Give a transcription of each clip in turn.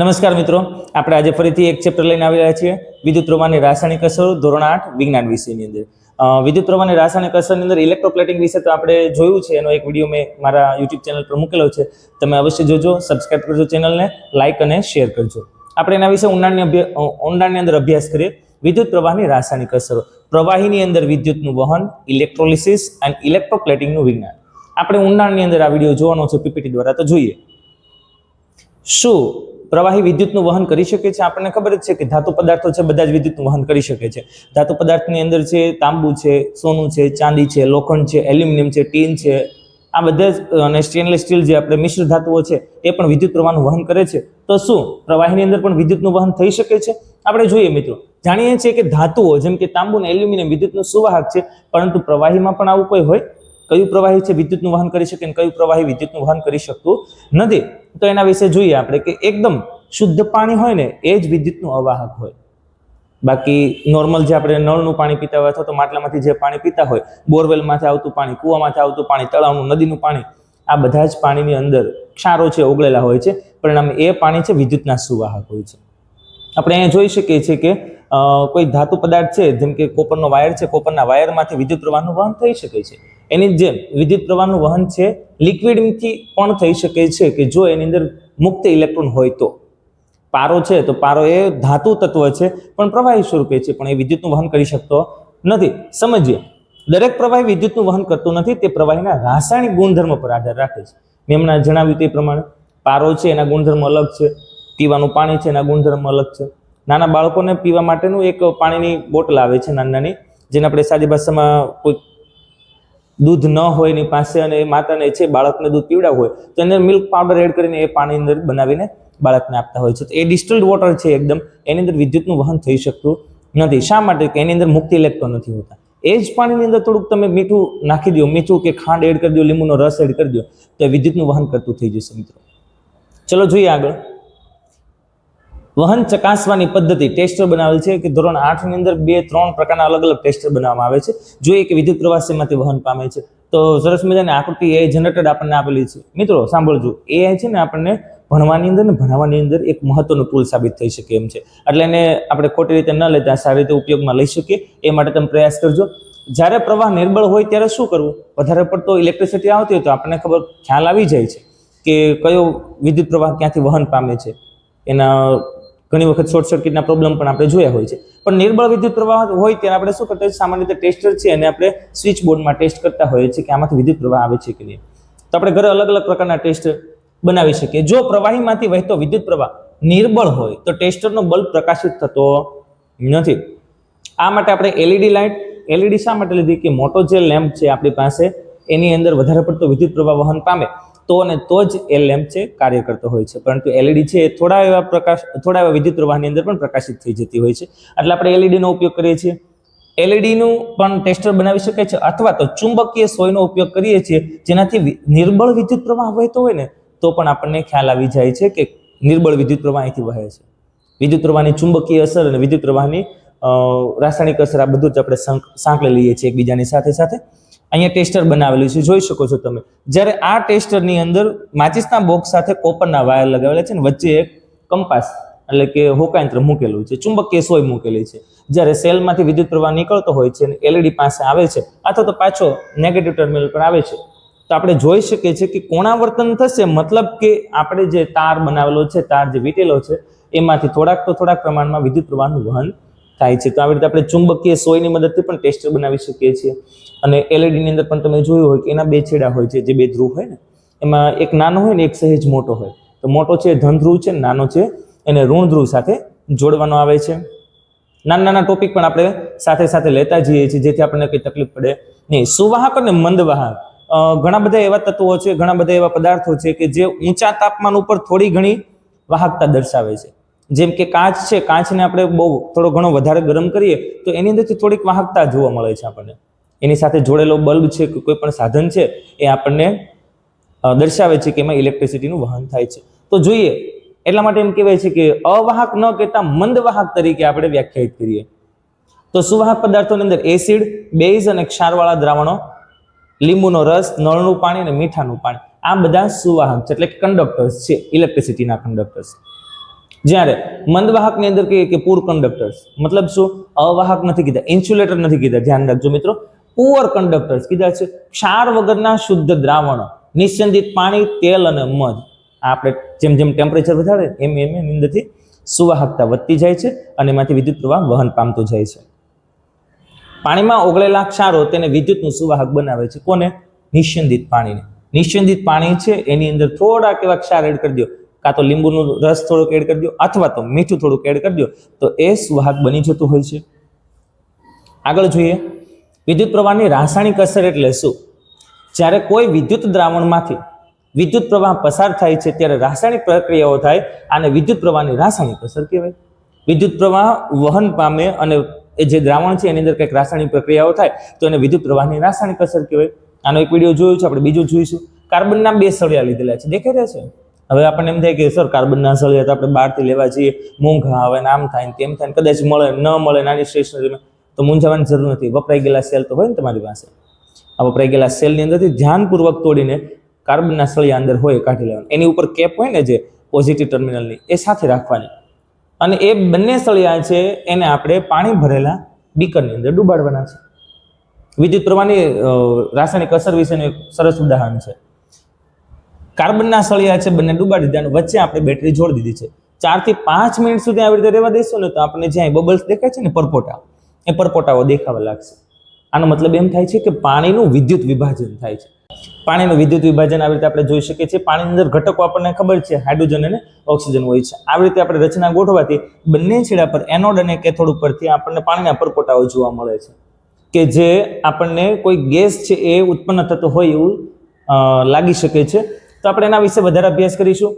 નમસ્કાર મિત્રો, આપણે આજે ફરીથી એક ચેપ્ટર લઈને આવી રહ્યા છીએ. વિદ્યુત પ્રવાહની રાસાયણિક અસરો ધોરણ આઠ, વિજ્ઞાન વિષયની અંદર. વિદ્યુત પ્રવાહની રાસાયણિક અસરની અંદર ઇલેક્ટ્રોપ્લેટિંગ વિશે તો આપણે જોયું છે. એનો એક વીડિયો મેં મારા યુટ્યુબ ચેનલ પર મૂકેલો છે. તમે અવશ્ય જોજો સબસ્ક્રાઇબ કરજો ચેનલને લાઇક અને શેર કરજો. આપણે એના વિશે ઊંડાણની ઊંડાણની અંદર અભ્યાસ કરીએ. વિદ્યુત પ્રવાહની રાસાયણિક અસરો. પ્રવાહીની અંદર વિદ્યુતનું વહન ઇલેક્ટ્રોલિસિસ અને ઇલેક્ટ્રોપ્લેટિંગનું વિજ્ઞાન. આપણે ઊંડાણની અંદર આ વીડિયો જોવાનો છે, પીપીટી દ્વારા તો જોઈએ. શું પ્રવાહી વિદ્યુતનું વહન કરી શકે છે. આપણને ખબર જ છે કે ધાતુ પદાર્થો છે, બધા જ વિદ્યુતનું વહન કરી શકે છે. ધાતુ પદાર્થની અંદર છે, તાંબુ છે, સોનું છે, ચાંદી છે, લોખંડ છે, એલ્યુમિનિયમ છે, ટીન છે. આ બધા જ, અને સ્ટેનલેસ સ્ટીલ જે આપણે મિશ્ર ધાતુઓ છે, એ પણ વિદ્યુત પ્રવાહનું વહન કરે છે. તો શું? પ્રવાહીની અંદર પણ વિદ્યુતનું વહન થઈ શકે છે? આપણે જોઈએ મિત્રો, જાણીએ છીએ કે ધાતુઓ જેમ કે તાંબુ અને એલ્યુમિનિયમ વિદ્યુતનું સુવાહક છે, પરંતુ પ્રવાહીમાં પણ આવું કોઈ હોય કયું પ્રવાહી છે વિદ્યુતનું વહન કરી શકે અને કયું પ્રવાહી વિદ્યુતનું વહન કરી શકતું નથી? તો એના વિશે જોઈએ આપણે કે એકદમ શુદ્ધ પાણી હોય ને એ જ વિદ્યુતનું અવાહક હોય. બાકી નોર્મલ જે આપણે નળનું પાણી પીતા હોય અથવા તો માટલામાંથી જે પાણી પીતા હોય, બોરવેલમાંથી આવતું પાણી, કૂવામાંથી આવતું પાણી, તળાવનું, નદીનું પાણી, આ બધા જ પાણીની અંદર ક્ષારો છે, ઓગળેલા હોય છે. પરિણામે એ પાણી છે વિદ્યુતના સુવાહક હોય છે. આપણે અહીંયા જોઈ શકીએ છીએ કે કોઈ ધાતુ પદાર્થ છે, જેમ કે કોપરનો વાયર છે, કોપરના વાયરમાંથી વિદ્યુત પ્રવાહનું વહન થઈ શકે છે. એની જેમ વિદ્યુત પ્રવાહનું વહન છે, લિક્વિડથી પણ થઈ શકે છે કે જો એની અંદર મુક્ત ઇલેક્ટ્રોન હોય તો. પારો છે તો પારો એ ધાતુ તત્વ છે, પણ પ્રવાહી સ્વરૂપે છે, પણ એ વિદ્યુતનું વહન કરી શકતો નથી. સમજીએ. દરેક પ્રવાહી વિદ્યુતનું વહન કરતું નથી, તે પ્રવાહીના રાસાયણિક ગુણધર્મ પર આધાર રાખે છે. મેં હમણાં જણાવ્યું તે પ્રમાણે, પારો છે એના ગુણધર્મ અલગ છે, પીવાનું પાણી છે એના ગુણધર્મ અલગ છે. નાના બાળકોને પીવા માટેનું એક પાણીની બોટલ આવે છે નાની નાની, જેને આપણે સાદી ભાષામાં કોઈ દૂધ ન હોય એની પાસે અને એ માતાને છે બાળકને દૂધ પીવડાવ હોય, તો એને મિલ્ક પાવડર એડ કરીને એ પાણી અંદર બનાવીને બાળકને આપતા હોય છે. તો એ ડિસ્ટિલ્ડ વોટર છે એકદમ, એની અંદર વિદ્યુતનું વહન થઈ શકતું નથી. શા માટે? કે એની અંદર મુક્તિ ઇલેક્ટ્રોન નથી હોતા. એ જ પાણીની અંદર થોડુંક તમે મીઠું નાખી દો, મીઠું કે ખાંડ એડ કરી દો, લીંબુનો રસ એડ કરી દો, તો વિદ્યુતનું વહન કરતું થઈ જશે મિત્રો. ચલો જોઈએ આગળ. વહન ચકાસવાની પદ્ધતિ ટેસ્ટર બનાવેલ છે કે ધોરણ આઠની અંદર બે, ત્રણ પ્રકારના અલગ અલગ ટેસ્ટર બનાવવામાં આવે છે. જો એક વિદ્યુત પ્રવાહ શેમાંથી વહન પામે છે, તો સરસ મજાની આકૃતિ એ જનરેટેડ આપણને આપેલી છે. મિત્રો, સાંભળજો. એ છે ને આપણને ભણવાની અંદર ને ભણાવવાની અંદર એક મહત્વનું ટૂલ સાબિત થઈ શકે એમ છે. એટલે એને આપણે ખોટી રીતે ન લેતા, સારી રીતે ઉપયોગમાં લઈ શકીએ. એ માટે તમે પ્રયાસ કરજો. જ્યારે પ્રવાહ નિર્બળ હોય ત્યારે શું કરવું? વધારે પડતો ઇલેક્ટ્રિસિટી આવતી હોય તો આપણને ખબર, ખ્યાલ આવી જાય છે કે કયો વિદ્યુત પ્રવાહ ક્યાંથી વહન પામે છે. એના ઘણી વખત શોર્ટ સર્કિટના પ્રોબ્લેમ પણ આપણે જોયા હોય છે. પણ નિર્બળ વિદ્યુત પ્રવાહ હોય ત્યારે આપણે શું કરતા હોય? સામાન્ય રીતે ટેસ્ટર છે અને આપણે સ્વિચ બોર્ડમાં ટેસ્ટ કરતા હોઈએ છીએ કે આમાંથી વિદ્યુત પ્રવાહ આવે છે કે નહીં. તો આપણે ઘરે અલગ અલગ પ્રકારના ટેસ્ટ બનાવી શકીએ. જો પ્રવાહીમાંથી વહેતો વિદ્યુત પ્રવાહ નિર્બળ હોય, તો ટેસ્ટરનો બલ્બ પ્રકાશિત થતો નથી. આ માટે આપણે એલઈડી લાઇટ એલઈડી શા માટે લીધી? કે મોટો જે લેમ્પ છે આપણી પાસે, એની અંદર વધારે પડતો વિદ્યુત પ્રવાહ વહન પામે. તો અને તો જ એ લેમ્પ છે, કાર્ય કરતો હોય છે. પરંતુ એલઈડી છે એ થોડા એવા પ્રકાશ, થોડા એવા વિદ્યુત પ્રવાહની અંદર પણ પ્રકાશિત થઈ જતી હોય છે. એટલે આપણે એલઈડીનો ઉપયોગ કરીએ છીએ. એલઈડીનું પણ ટેસ્ટર બનાવી શકાય છે અથવા તો ચુંબકીય સોયનો ઉપયોગ કરીએ છીએ, જેનાથી નિર્બળ વિદ્યુત પ્રવાહ વહેતો હોય ને, તો પણ આપણને ખ્યાલ આવી જાય છે કે નિર્બળ વિદ્યુત પ્રવાહ અહીંથી વહે છે. વિદ્યુત પ્રવાહની ચુંબકીય અસર અને વિદ્યુત પ્રવાહની રાસાયણિક અસર આ બધું જ આપણે સાંક- સાંકળી લઈએ છીએ એકબીજાની સાથે સાથે. અહીંયા ટેસ્ટર બનાવેલું છે. જોઈ શકો છો તમે. જ્યારે આ ટેસ્ટરની અંદર માચિસના બોક્સ સાથે કોપરના વાયર લગાવેલા છે ને વચ્ચે એક કંપાસ એટલે કે હોકાયંત્ર મૂકેલું છે. ચુંબકીય સોય મૂકેલી છે. જ્યારે સેલમાંથી વિદ્યુત પ્રવાહ નીકળતો હોય છે એલઈડી પાસે આવે છે અથવા તો પાછો નેગેટિવ ટર્મિનલ પર આવે છે. તો આપણે જોઈ શકીએ છીએ કે કોણાવર્તન થશે. મતલબ કે આપણે જે તાર બનાવેલો છે, તાર જે વીટેલો છે, એમાંથી થોડાક તો થોડાક પ્રમાણમાં વિદ્યુત પ્રવાહનું વહન થાય છે. તો આવી રીતે આપણે ચુંબકીય સોયની મદદથી પણ ટેસ્ટર બનાવી શકીએ છીએ. અને એલઈડી ની અંદર પણ તમે જોયું હોય કે એના બે છેડા હોય છે, જે બે ધ્રુવ હોય ને, એમાં એક નાનો હોય ને એક સહેજ મોટો હોય. તો મોટો છે ધન ધ્રુવ છે નાનો છે, એને ઋણ ધ્રુવ સાથે જોડવાનો આવે છે. નાના નાના ટોપિક પણ આપણે સાથે સાથે લેતા જઈએ છીએ, જેથી આપણને કંઈ તકલીફ પડે નહીં. સુવાહક અને મંદવાહક. ઘણા બધા એવા તત્વો છે, ઘણા બધા એવા પદાર્થો છે કે જે ઊંચા તાપમાન ઉપર થોડી ઘણી વાહકતા દર્શાવે છે. જેમ કે કાચ છે, કાચને આપણે બહુ થોડો ઘણો વધારે ગરમ કરીએ, તો એની અંદરથી થોડીક વાહકતા જોવા મળે છે આપણને. એની સાથે જોડેલો બલ્બ છે, કે કોઈ પણ સાધન છે, એ આપણને દર્શાવે છે કે એમાં ઇલેક્ટ્રિસિટીનું વહન થાય છે. તો જોઈએ, એટલા માટે એમ કહેવાય છે કે અવાહક ન કહેતા મંદવાહક તરીકે આપણે વ્યાખ્યાયિત કરીએ. તો સુવાહક પદાર્થોની અંદર એસિડ, બેઝ અને ક્ષારવાળા દ્રાવણો, લીંબુનો રસ, નળનું પાણી અને મીઠાનું પાણી, આ બધા સુવાહક છે, એટલે કંડક્ટર્સ છે ઇલેક્ટ્રિસિટીના કંડક્ટર્સ જ્યારે મંદવાહકની અંદર કહીએ કે પૂર કંડક્ટર્સ મતલબ શું? અવાહક નથી કીધા ઇન્સ્યુલેટર નથી કીધા, ધ્યાન રાખજો મિત્રો. પુઅર કંડક્ટર્સ કીધા છે, ક્ષાર વગરના શુદ્ધ દ્રાવણ નિસ્યંદિત પાણી, તેલ અને મધ. આપણે જેમ જેમ ટેમ્પરેચર વધારે, એમ એમ એની અંદરથી સુવાહકતા વધતી જાય છે અને એમાંથી વિદ્યુત પ્રવાહ વહન પામતો જાય છે. પાણીમાં ઓગળેલા ક્ષારો તેને વિદ્યુતનું સુવાહક બનાવે છે. કોને? નિસ્યંદિત પાણીને. નિસ્યંદિત પાણી છે, એની અંદર થોડાક એવા ક્ષાર એડ કરી દો. કાં તો લીંબુનું રસ થોડુંક એડ કરી દો અથવા તો મીઠું થોડુંક એડ કરી દો, તો એ સુવાહક બની જતું હોય છે. આગળ જોઈએ. વિદ્યુત પ્રવાહની રાસાયણિક અસર એટલે શું? જ્યારે કોઈ વિદ્યુત દ્રાવણમાંથી વિદ્યુત પ્રવાહ પસાર થાય છે, ત્યારે રાસાયણિક પ્રક્રિયાઓ થાય આને વિદ્યુત પ્રવાહની રાસાયણિક અસર કહેવાય. વિદ્યુત પ્રવાહ વહન પામે અને એ જે દ્રાવણ છે, એની અંદર કંઈક રાસાયણિક પ્રક્રિયાઓ થાય, તો એને વિદ્યુત પ્રવાહની રાસાયણિક અસર કહેવાય. આનો એક વીડિયો જોયો છે, આપણે બીજું જોઈશું. કાર્બનના બે સળિયા લીધેલા છે, દેખાઈ રહ્યા છે? હવે આપણને એમ થાય કે સર કાર્બનના સળિયા તો આપણે બહારથી લેવા જઈએ. મોંઘા આવે ને આમ થાય ને તેમ થાય ને કદાચ મળે ન મળે, નાની સ્ટેશનરીમાં તો મૂંઝાવાની જરૂર નથી. વપરાઈ ગયેલા સેલ તો હોય ને તમારી પાસે. આ વપરાઈ ગયેલા સેલની અંદરથી ધ્યાનપૂર્વક તોડીને કાર્બનના સળિયા અંદર હોય કાઢી લેવાનું. એની ઉપર કેપ હોય ને જે પોઝિટિવ ટર્મિનલની એ સાથે રાખવાની. અને એ બંને સળિયા છે એને આપણે પાણી ભરેલા બીકરની અંદર ડૂબાડવાના છે. વિદ્યુત પ્રવાહની રાસાયણિક અસર વિશેનું એક સરસ ઉદાહરણ છે. કાર્બનના સળિયા છે, બંને ડૂબાડી દીધા વચ્ચે આપણે બેટરી જોડી દીધી છે. ચારથી પાંચ મિનિટ સુધી આવી રીતે રહેવા દઈશું ને તો આપણને જ્યાં બબલ્સ દેખાય છે ને પરપોટા, એ પરપોટાઓ દેખાવા લાગશે. આનો મતલબ એમ થાય છે કે પાણીનું વિદ્યુત વિભાજન થાય છે. પાણીનું વિદ્યુત વિભાજન આવી રીતે આપણે જોઈ શકીએ છીએ. પાણીની અંદર ઘટકો આપણને ખબર છે, હાઇડ્રોજન અને ઓક્સિજન હોય છે. આવી રીતે આપણે રચના ગોઠવાથી બંને છેડા પર એનોડ અને કેથોડ ઉપરથી આપણને પાણીના પરપોટાઓ જોવા મળે છે. કે જે આપણને કોઈ ગેસ છે એ ઉત્પન્ન થતો હોય એવું લાગી શકે છે. તો આપણે એના વિશે વધારે અભ્યાસ કરીશું.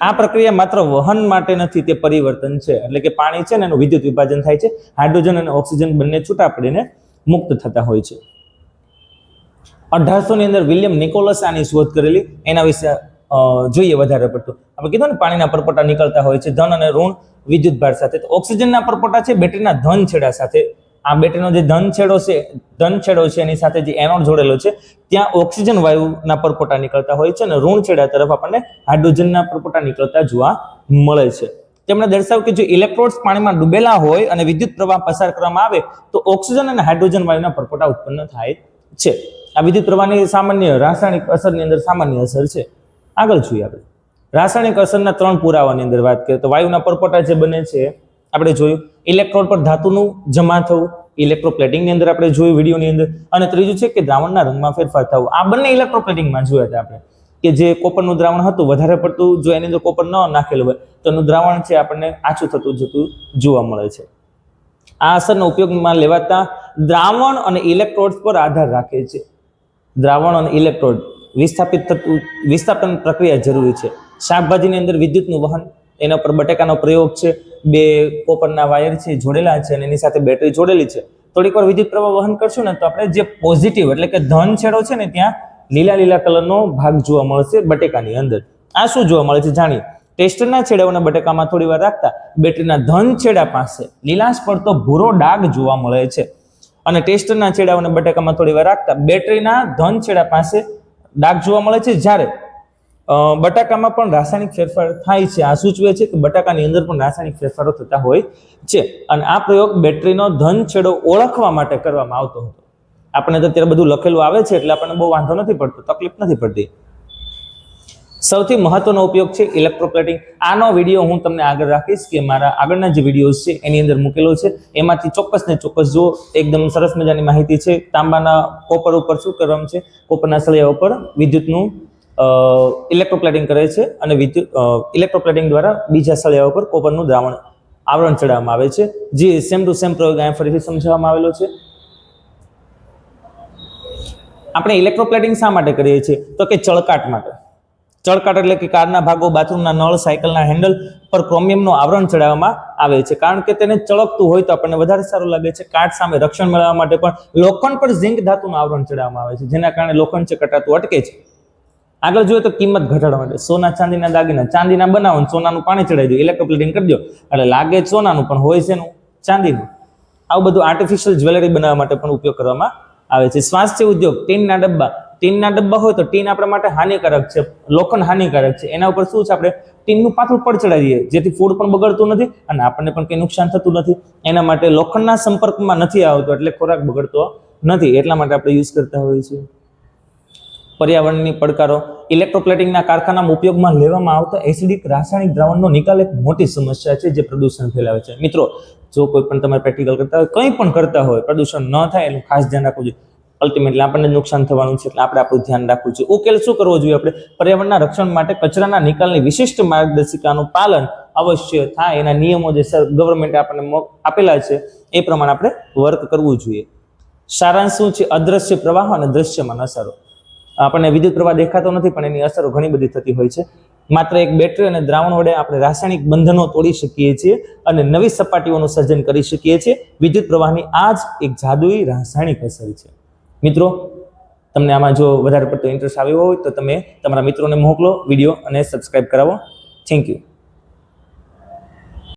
આ પ્રક્રિયા માત્ર વહન માટે નથી, તે પરિવર્તન છે. એટલે કે પાણી છે ને, એનું વિદ્યુત વિભાજન થાય છે. હાઇડ્રોજન અને ઓક્સિજન બંને છૂટા પડીને મુક્ત થતા હોય છે. અઢારસો ની અંદર વિલિયમ નિકોલસ આની શોધ કરેલી. એના વિશે જોઈએ વધારે પડતું. આપણે કીધું ને, પાણીના પરપોટા નીકળતા હોય છે. ધન અને ઋણ વિદ્યુત ભાર સાથે. તો ઓક્સિજનના પરપોટા છે, બેટરીના ધન છેડા સાથે. આ બેટરીનો જે ધન છેડો છે ધન છેડો છે, એની સાથે જે એનોડ જોડેલો છે, ત્યાં ઓક્સિજન વાયુના પરપોટા નીકળતા હોય છે અને ઋણ છેડા તરફ આપણને હાઇડ્રોજનના પરપોટા નીકળતા જોવા મળે છે. તેમણે દર્શાવ્યું કે જો ઇલેક્ટ્રોડ્સ પાણીમાં ડૂબેલા હોય અને વિદ્યુત પ્રવાહ પસાર કરવામાં આવે, તો ઓક્સિજન અને હાઇડ્રોજન વાયુના પરપોટા ઉત્પન્ન થાય છે. આ વિદ્યુત પ્રવાહની સામાન્ય રાસાયણિક અસરની અંદર સામાન્ય અસર છે. આગળ જોઈએ આપણે. રાસાયણિક અસરના ત્રણ પુરાવાની અંદર વાત કરીએ તો વાયુના પરપોટા જે બને છે, આપણે જોયું ઇલેક્ટ્રોડ પર ધાતુનું જમા થવું, ઇલેક્ટ્રોપ્લેટિંગની અંદર આપણે જોયું વિડીયોની અંદર. અને ત્રીજું છે કે દ્રાવણના રંગમાં ફેરફાર થવું. આ બંને ઇલેક્ટ્રોપ્લેટિંગમાં જોયા હતા આપણે. કે જે કોપરનું દ્રાવણ હતું, વધારે પડતું જો એની અંદર કોપર ન નાખેલું હોય, તો એનું દ્રાવણ છે આપણને આછું થતું જતું જોવા મળે છે. આ અસરનો ઉપયોગમાં લેવાતા દ્રાવણ અને ઇલેક્ટ્રોડ પર આધાર રાખે છે. દ્રાવણ અને ઇલેક્ટ્રોડ વિસ્થાપિત થતું, વિસ્થાપન પ્રક્રિયા જરૂરી છે. શાકભાજીની અંદર વિદ્યુતનું વહન, એના પર બટેકાનો પ્રયોગ છે. બે કોપરના વાયર છે, જોડેલા છે અને એની સાથે બેટરી જોડેલી છે. થોડીક વાર વિદ્યુત પ્રવાહ વહન કરશું ને તો આપણે જે પોઝિટિવ એટલે કે ધન છેડો છે ને ત્યાં લીલા લીલા કલરનો ભાગ જોવા મળશે બટેકાની અંદર. આ શું જોવા મળે છે જાણીએ? ટેસ્ટરના છેડાઓને બટેકામાં થોડી વાર રાખતા બેટરીના ધન છેડા પાસે લીલાશ પડતો ભૂરો ડાઘ જોવા મળે છે. અને ટેસ્ટરના છેડાઓને બટેકામાં થોડી વાર રાખતા બેટરીના ધન છેડા પાસે ડાઘ જોવા મળે છે. જ્યારે બટાકામાં પણ રાસાયણિક ફેરફાર થાય છે. આ સૂચવે છે કે બટાકાની અંદર પણ રાસાયણિક ફેરફારો થતા હોય છે અને આ પ્રયોગ બેટરીનો ધન છેડો ઓળખવા માટે કરવામાં આવતો હતો. આપણે તો અત્યારે બધું લખેલું આવે છે એટલે આપણને બહુ વાંધો નથી પડતો, તકલીફ નથી પડતી. સૌથી મહત્વનો ઉપયોગ છે ઇલેક્ટ્રોપ્લેટિંગ. આનો વીડિયો હું તમને આગળ રાખીશ કે મારા આગળના જે વિડીયોઝ છે એની અંદર મૂકેલો છે. એમાંથી ચોક્કસ ને ચોક્કસ જુઓ. એકદમ સરસ મજાની માહિતી છે. તાંબાના કોપર ઉપર શું કરવાનું છે? કોપરના સળિયા ઉપર વિદ્યુતનું ઇલેક્ટ્રોપ્લેટિંગ કરે છે અને વિદ્યુત ઇલેક્ટ્રોપ્લેટિંગ દ્વારા બીજા સળિયા ઉપર કોપરનું દ્રાવણ આવરણ ચડાવવામાં આવે છે. જે સેમ ટુ સેમ પ્રયોગ અહીંયા ફરીથી સમજાવવામાં આવેલો છે. આપણે ઇલેક્ટ્રોપ્લેટિંગ શા માટે કરીએ છીએ? તો કે ચળકાટ માટે. ચળકાટ એટલે કે કારના ભાગો, બાથરૂમના નળ, સાયકલના હેન્ડલ પર ક્રોમિયમનું આવરણ ચડાવવામાં આવે છે. કારણ કે તેને ચળકતું હોય તો આપણને વધારે સારું લાગે છે. કાટ સામે રક્ષણ મેળવવા માટે પણ લોખંડ પર ઝીંક ધાતુનું આવરણ ચડાવવામાં આવે છે. જેના કારણે લોખંડ છે, કટાતું અટકે છે. આગળ જોઈએ તો કિંમત ઘટાડવા માટે. સોના ચાંદીના દાગીના, ચાંદીના બનાવો સોનાનું પાણી ચડાવી દો ઇલેક્ટ્રોપ્લેટિંગ કરી દો. એટલે લાગે સોનાનું, પણ હોય છે ચાંદીનું. આવું બધું આર્ટિફિશિયલ જ્વેલરી બનાવવા માટે પણ ઉપયોગ કરવામાં આવે છે. સ્વાસ્થ્ય ઉદ્યોગ, ટીનના ડબ્બા. ટીનના ડબ્બા હોય તો ટીન આપણા માટે હાનિકારક છે, લોખંડ હાનિકારક છે. એના ઉપર શું છે આપણે? ટીનનું પાતળું પડ ચડાવી જેથી ફૂડ પણ બગડતું નથી અને આપણને પણ કંઈ નુકસાન થતું નથી. એના માટે લોખંડના સંપર્કમાં નથી આવતો એટલે ખોરાક બગડતો નથી. એટલા માટે આપણે યુઝ કરતા હોઈએ છીએ. પર્યાવરણની પડકારો, ઇલેક્ટ્રોપ્લેટિંગના કારખાનામાં ઉપયોગમાં લેવામાં આવતા એસિડિક રાસાયણિક દ્રાવણનો નિકાલ એક મોટી સમસ્યા છે જે પ્રદૂષણ ફેલાવે છે. મિત્રો, જો કોઈ પણ તમારે પ્રેક્ટિકલ કરતા હોય, કંઈ પણ કરતા હોય, પ્રદૂષણ ન થાય એનું ખાસ ધ્યાન રાખવું જોઈએ. અલ્ટિમેટલી આપણને નુકસાન થવાનું છે, એટલે આપણે આપણું ધ્યાન રાખવું છે ઉકેલ શું કરવો જોઈએ આપણે? પર્યાવરણના રક્ષણ માટે કચરાના નિકાલની વિશિષ્ટ માર્ગદર્શિકાનું પાલન અવશ્ય થાય. એના નિયમો જે ગવર્મેન્ટ આપણને આપેલા છે, એ પ્રમાણે આપણે વર્ક કરવું જોઈએ. સારાંશ શું છે? અદ્રશ્ય પ્રવાહ અને દ્રશ્યમાં અસરો. આપણને વિદ્યુત પ્રવાહ દેખાતો નથી, પણ એની અસરો ઘણી બધી થતી હોય છે. માત્ર એક બેટરી અને દ્રાવણ વડે આપણે રાસાયણિક બંધનો તોડી શકીએ છીએ અને નવી સપાટીઓનું સર્જન કરી શકીએ છીએ. વિદ્યુત પ્રવાહની આ જ એક જાદુઈ રાસાયણિક અસર છે. મિત્રો, તમને આમાં જો વધારે પડતો ઇન્ટરેસ્ટ આવ્યો હોય તો તમે તમારા મિત્રોને મોકલો, વીડિયો અને સબસ્ક્રાઈબ કરાવો. Thank you